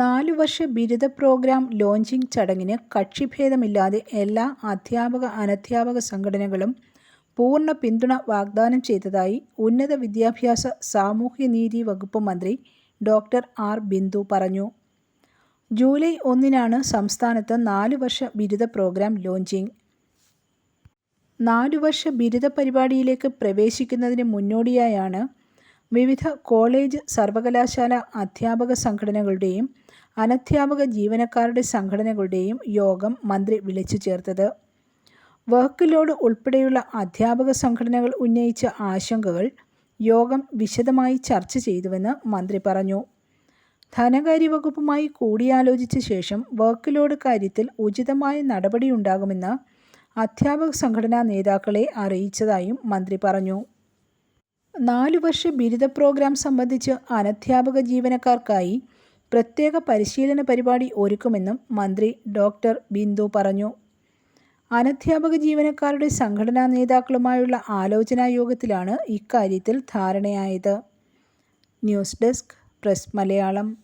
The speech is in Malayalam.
നാലു വർഷ ബിരുദ പ്രോഗ്രാം ലോഞ്ചിംഗ് ചടങ്ങിന് കക്ഷിഭേദമില്ലാതെ എല്ലാ അധ്യാപക അനധ്യാപക സംഘടനകളും പൂർണ പിന്തുണ വാഗ്ദാനം ചെയ്തതായി ഉന്നത വിദ്യാഭ്യാസ സാമൂഹ്യനീതി വകുപ്പ് മന്ത്രി ഡോക്ടർ ആർ ബിന്ദു പറഞ്ഞു. ജൂലൈ ഒന്നിനാണ് സംസ്ഥാനത്ത് നാലു വർഷ ബിരുദ പ്രോഗ്രാം ലോഞ്ചിംഗ്. നാലു വർഷ ബിരുദ പരിപാടിയിലേക്ക് പ്രവേശിക്കുന്നതിന് മുന്നോടിയായാണ് വിവിധ കോളേജ് സർവകലാശാല അധ്യാപക സംഘടനകളുടെയും അനധ്യാപക ജീവനക്കാരുടെ സംഘടനകളുടെയും യോഗം മന്ത്രി വിളിച്ചു ചേർത്തത്. വർക്ക് ലോഡ് ഉൾപ്പെടെയുള്ള അധ്യാപക സംഘടനകൾ ഉന്നയിച്ച ആശങ്കകൾ യോഗം വിശദമായി ചർച്ച ചെയ്തുവെന്ന് മന്ത്രി പറഞ്ഞു. ധനകാര്യ വകുപ്പുമായി കൂടിയാലോചിച്ച ശേഷം വർക്ക് ലോഡ് കാര്യത്തിൽ ഉചിതമായ നടപടിയുണ്ടാകുമെന്ന് അധ്യാപക സംഘടനാ നേതാക്കളെ അറിയിച്ചതായും മന്ത്രി പറഞ്ഞു. നാലു വർഷ ബിരുദ പ്രോഗ്രാം സംബന്ധിച്ച് അനധ്യാപക ജീവനക്കാർക്കായി പ്രത്യേക പരിശീലന പരിപാടി ഒരുക്കുമെന്നും മന്ത്രി ഡോക്ടർ ബിന്ദു പറഞ്ഞു. അനധ്യാപക ജീവനക്കാരുടെ സംഘടനാ നേതാക്കളുമായുള്ള ആലോചനാ യോഗത്തിലാണ് ഇക്കാര്യത്തിൽ ധാരണയായത്. News desk press Malayalam.